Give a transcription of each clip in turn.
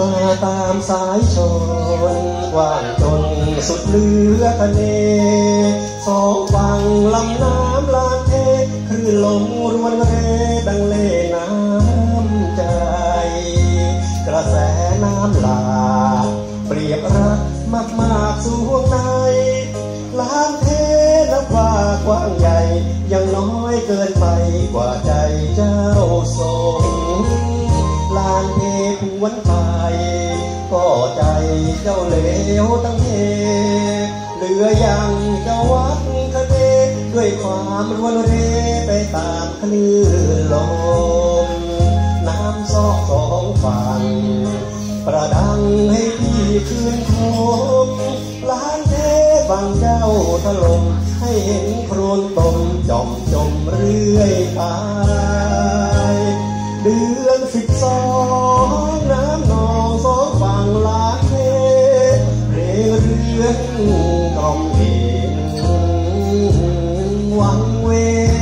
าตามสายชนกว้างจนสุดเลือทะเลสองฝั่งลำน้ำลานเทคลื่นลมรวนเรดังเลน้ำใจ กระแสน้ำหลากเปรียบรักมากมากสู่ห่วงในลานเทนับว่ากว้างใหญ่ ยังน้อยเกินไปกว่าใจเจ้าทร จ้าเหลวตั้งเทเหลือยังเจ้าวัดทะเลด้วยความรวนเรไปตามคลื่นลม น้ำซอกสองฝั่ง ประดังให้พี่คืนคมล้านเทบังเจ้าถล่มให้เห็นโครนตมจอมจมเรื่อยไป รืองเห็นวังเว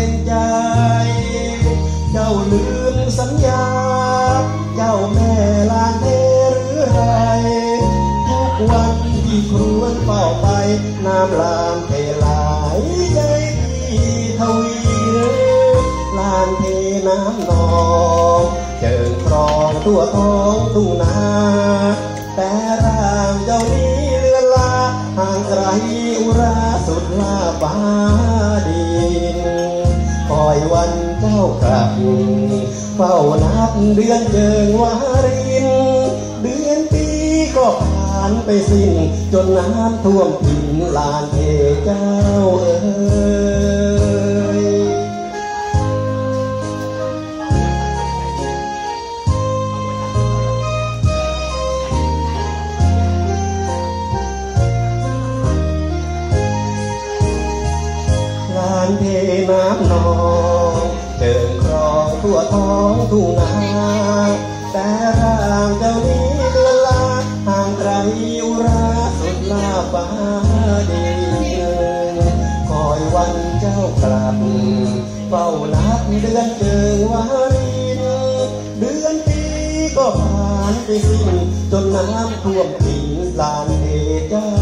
รใจ เจ้าลืมสัญญา เจ้าแม่ลานเทหรือไร ทุกวันที่ครวนเฝ้าไป น้ำลานเทไหลใจพี่ทวีลานเทน้ำนอง เจิงครองตัวท้องทุ่งนา อุราสุดลาบาดินคอยวันเจ้ากลับเฝ้านับเดือนเจิงวาริน เดือนปีก็ผ่านไปสิ้น จนน้ำท่วมถิ่นลานเทเจ้าเอ๋ย น้ำนองเจิงครองทั่วท้องทุ่งนาแต่ร่างเจ้านี้เลือนลาห่างไกลอุราสุดลาฟ้าดินคอยวันเจ้ากลับเฝ้านับเดือนเจิงวารินเดือนปีก็ผ่านไปสิ้นจนน้ำท่วมถิ่นลานเทเจ้า